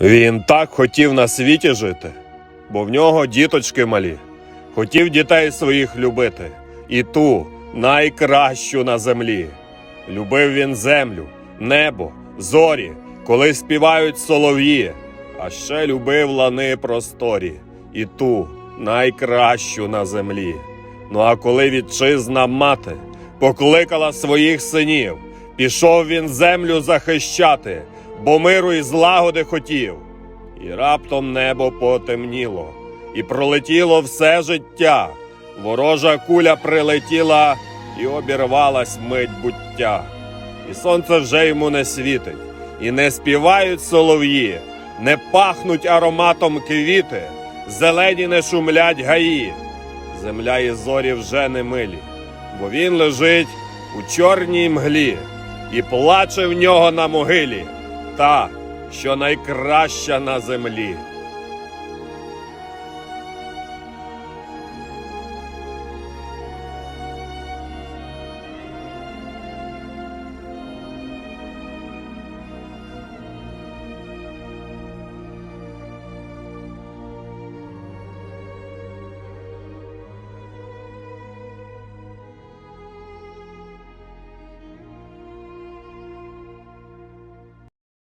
Він так хотів на світі жити, бо в нього діточки малі. Хотів дітей своїх любити, і ту найкращу на землі. Любив він землю, небо, зорі, коли співають солов'ї, а ще любив лани просторі, і ту найкращу на землі. Ну а коли вітчизна мати покликала своїх синів, пішов він землю захищати, бо миру і злагоди хотів. І раптом небо потемніло, і пролетіло все життя. Ворожа куля прилетіла і обірвалась мить буття. І сонце вже йому не світить, і не співають солов'ї, не пахнуть ароматом квіти, зелені не шумлять гаї. Земля і зорі вже не милі, бо він лежить у чорній мглі, і плаче в нього на могилі та, що найкраща на землі.